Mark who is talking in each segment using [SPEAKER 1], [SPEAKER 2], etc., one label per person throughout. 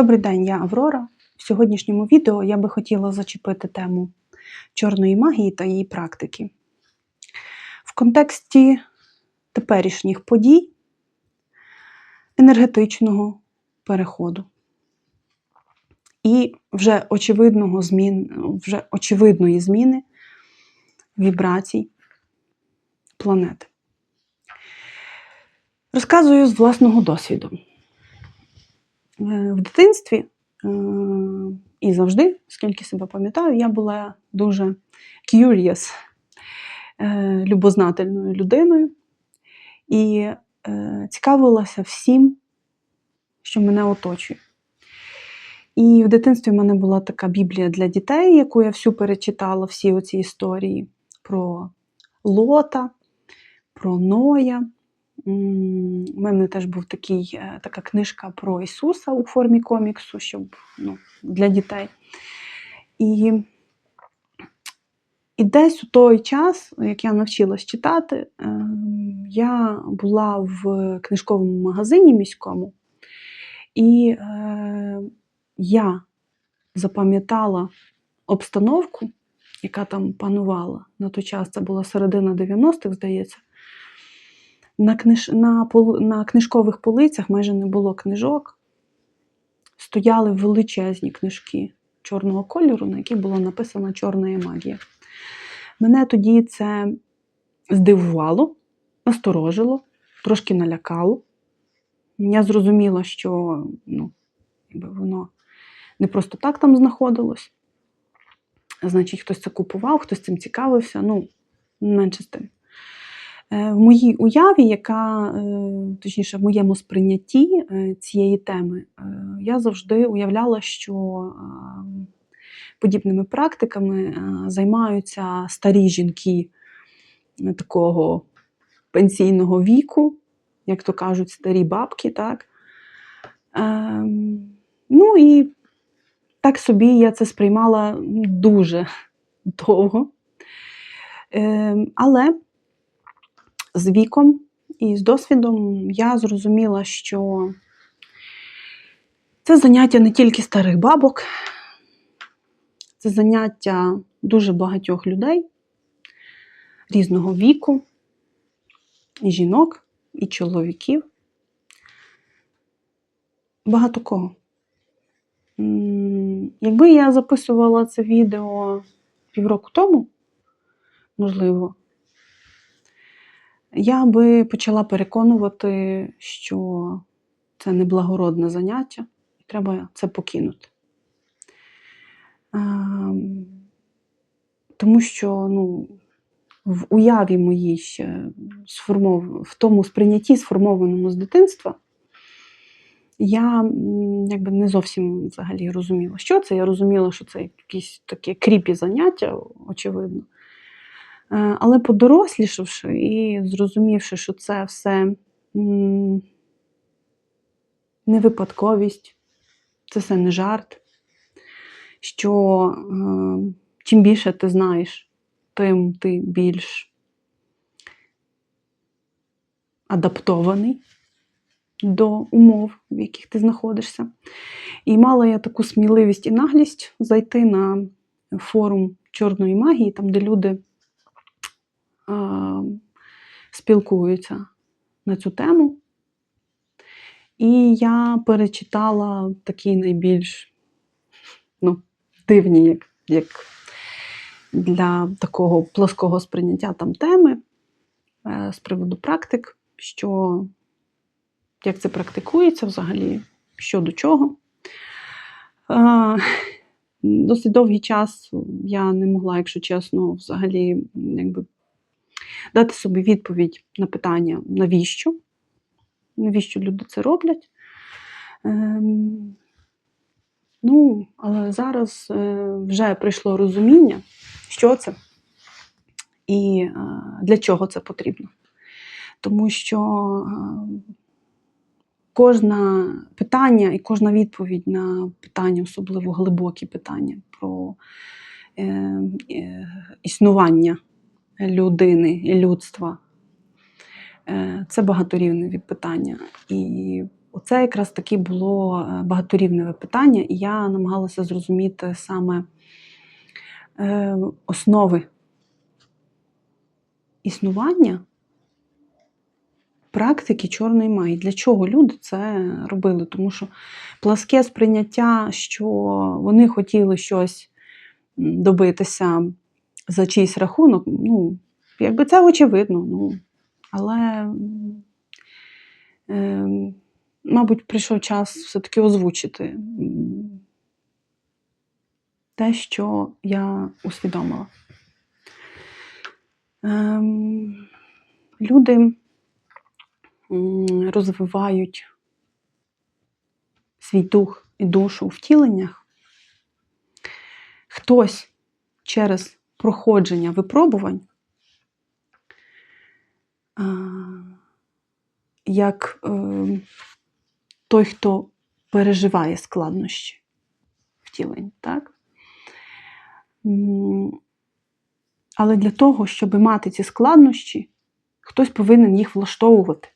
[SPEAKER 1] Добрий день, я Аврора. В сьогоднішньому відео я би хотіла зачепити тему чорної магії та її практики. В контексті теперішніх подій енергетичного переходу і вже очевидного змін, вже очевидної зміни вібрацій планети. Розказую з власного досвіду. Е, В дитинстві е, і завжди, скільки себе пам'ятаю, я була дуже curious, е, любознательною людиною і цікавилася всім, що мене оточує. І в дитинстві в мене була така біблія для дітей, яку я всю перечитала, всі оці історії про Лота, про Ноя. У мене теж був такий, е, така книжка про Ісуса у формі коміксу, щоб ну, для дітей. І, і десь у той час, як я навчилась читати, ем, я була в книжковому магазині міському, і е, я запам'ятала обстановку, яка там панувала. На той час це була середина 90-х, здається. На, книж... на, пол... на книжкових полицях майже не було книжок. Стояли величезні книжки чорного кольору, на яких було написано Чорна магія. Мене тоді це здивувало, насторожило, трошки налякало. Я зрозуміла, що ну, воно не просто так там знаходилось. Значить, хтось це купував, хтось цим цікавився, ну, менше з тим. Е, В моїй уяві, яка, е, точніше, в моєму сприйнятті е, цієї теми, я завжди уявляла, що подібними практиками займаються старі жінки такого пенсійного віку, як то кажуть, старі бабки, так? Ем, Ну і так собі я це сприймала дуже довго. Ем, Але з віком і з досвідом я зрозуміла, що це заняття не тільки старих бабок, це заняття дуже багатьох людей різного віку, і жінок, і чоловіків. Багато кого. Якби я записувала це відео півроку тому, можливо, я би почала переконувати, що це неблагородне заняття, і треба це покинути. Ем, Тому що ну, в уяві моїй ще сформов... в тому сприйнятті, сформованому з дитинства, я якби не зовсім взагалі розуміла, що це. Я розуміла, що це якісь таке кріпі заняття, очевидно. Е, Але подорослішавши і зрозумівши, що це все не випадковість, це все не жарт, що е, чим більше ти знаєш, тим ти більш адаптований до умов, в яких ти знаходишся. І мала я таку сміливість і наглість зайти на форум чорної магії, там, де люди спілкуються на цю тему. І я перечитала такі найбільш ну, дивні, як, як для такого плоского сприйняття там теми е, з приводу практик, що як це практикується взагалі, що до чого. Досить довгий час я не могла, якщо чесно, взагалі якби, дати собі відповідь на питання, навіщо? Навіщо люди це роблять? Ем, ну, але зараз е, вже прийшло розуміння, що це і е, для чого це потрібно. Тому що е, кожне питання і кожна відповідь на питання, особливо глибокі питання про е, е, існування людини і людства, е, це багаторівневі питання. І оце якраз таки було е, багаторівневе питання, і я намагалася зрозуміти саме е, основи існування практики чорної магії. Для чого люди це робили? Тому що пласке сприйняття, що вони хотіли щось добитися за чийсь рахунок, ну, якби це очевидно. Ну, але, е, мабуть, прийшов час все-таки озвучити те, що я усвідомила. Ем, люди розвивають свій дух і душу у втіленнях. Хтось через проходження випробувань, як е, той, хто переживає складнощі втілень, так? Але для того, щоб мати ці складнощі, хтось повинен їх влаштовувати,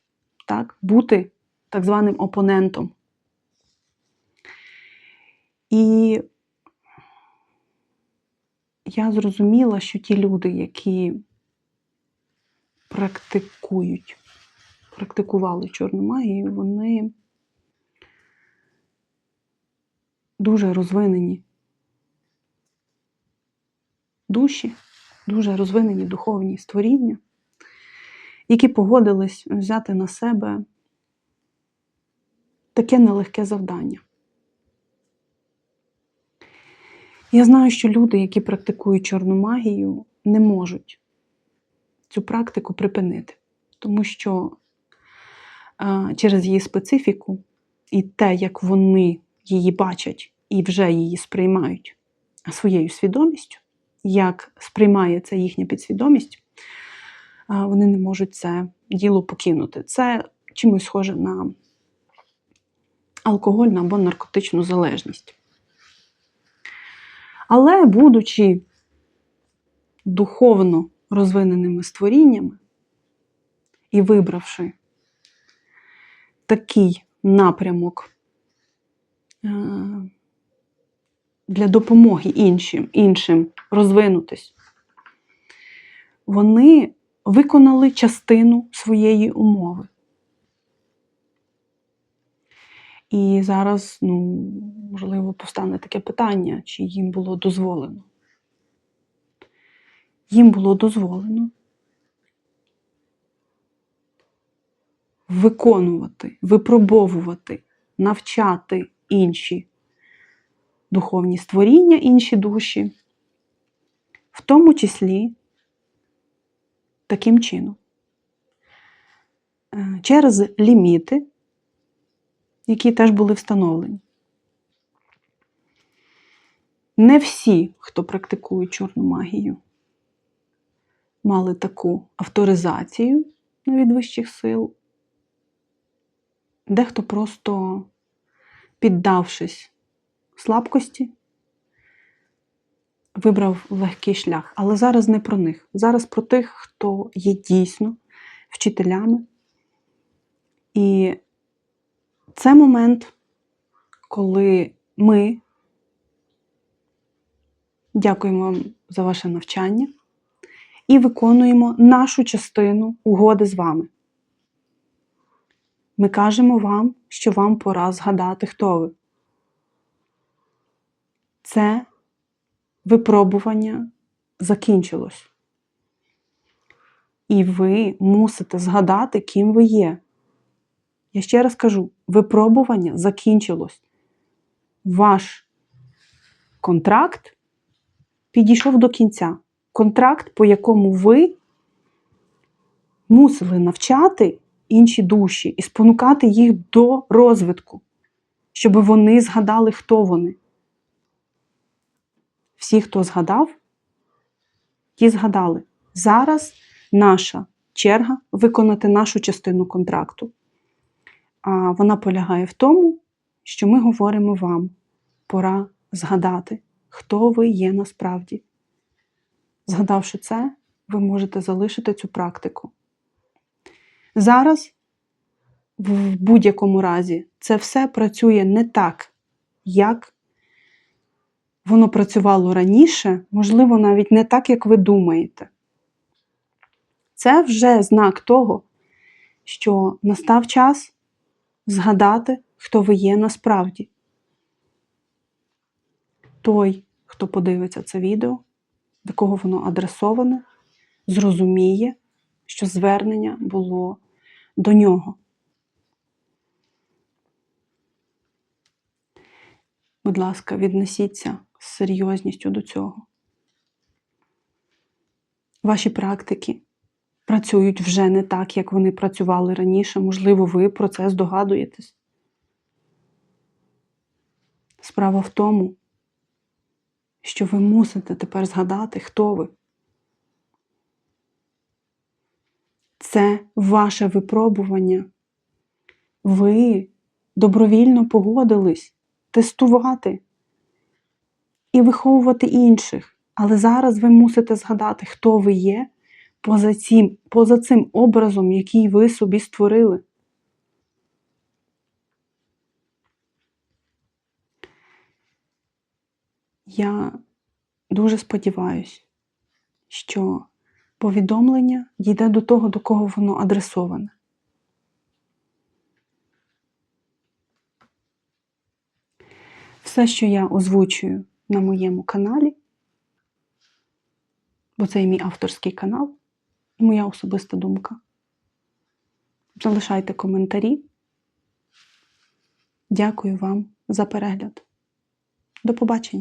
[SPEAKER 1] так? бути так званим опонентом. І я зрозуміла, що ті люди, які практикують, практикували чорну магію, вони дуже розвинені душі, дуже розвинені духовні створіння, які погодились взяти на себе таке нелегке завдання. Я знаю, що люди, які практикують чорну магію, не можуть цю практику припинити, тому що через її специфіку і те, як вони її бачать і вже її сприймають своєю свідомістю, як сприймає це їхня підсвідомість, вони не можуть це діло покинути. Це чимось схоже на алкогольну або наркотичну залежність. Але, будучи духовно розвиненими створіннями і вибравши такий напрямок е, для допомоги іншим, іншим розвинутись, вони виконали частину своєї умови. І зараз, ну, можливо, постане таке питання, чи їм було дозволено. Їм було дозволено виконувати, випробовувати, навчати інші духовні створіння, інші душі, в тому числі таким чином. Е, Через ліміти, які теж були встановлені. Не всі, хто практикує чорну магію, мали таку авторизацію від вищих сил. Дехто просто, піддавшись слабкості, вибрав легкий шлях. Але зараз не про них. Зараз про тих, хто є дійсно вчителями. І це момент, коли ми дякуємо вам за ваше навчання і виконуємо нашу частину угоди з вами. Ми кажемо вам, що вам пора згадати, хто ви. Це випробування закінчилось. І ви мусите згадати, ким ви є. Я ще раз кажу: випробування закінчилось. Ваш контракт підійшов до кінця. Контракт, по якому ви мусили навчати інші душі і спонукати їх до розвитку, щоб вони згадали, хто вони. Всі, хто згадав, ті згадали. Зараз наша черга виконати нашу частину контракту. А вона полягає в тому, що ми говоримо вам, пора згадати, хто ви є насправді. Згадавши це, ви можете залишити цю практику. Зараз в будь-якому разі це все працює не так, як воно працювало раніше, можливо, навіть не так, як ви думаєте. Це вже знак того, що настав час згадати, хто ви є насправді. Той, хто подивиться це відео, до кого воно адресоване, зрозуміє, що звернення було до нього. Будь ласка, віднесіться з серйозністю до цього. Ваші практики працюють вже не так, як вони працювали раніше. Можливо, ви про це здогадуєтесь. Справа в тому, що ви мусите тепер згадати, хто ви. Це ваше випробування. Ви добровільно погодились тестувати і виховувати інших. Але зараз ви мусите згадати, хто ви є поза цим, поза цим образом, який ви собі створили. Я дуже сподіваюся, що повідомлення дійде до того, до кого воно адресоване. Все, що я озвучую на моєму каналі, бо це і мій авторський канал, і моя особиста думка. Залишайте коментарі. Дякую вам за перегляд. До побачення!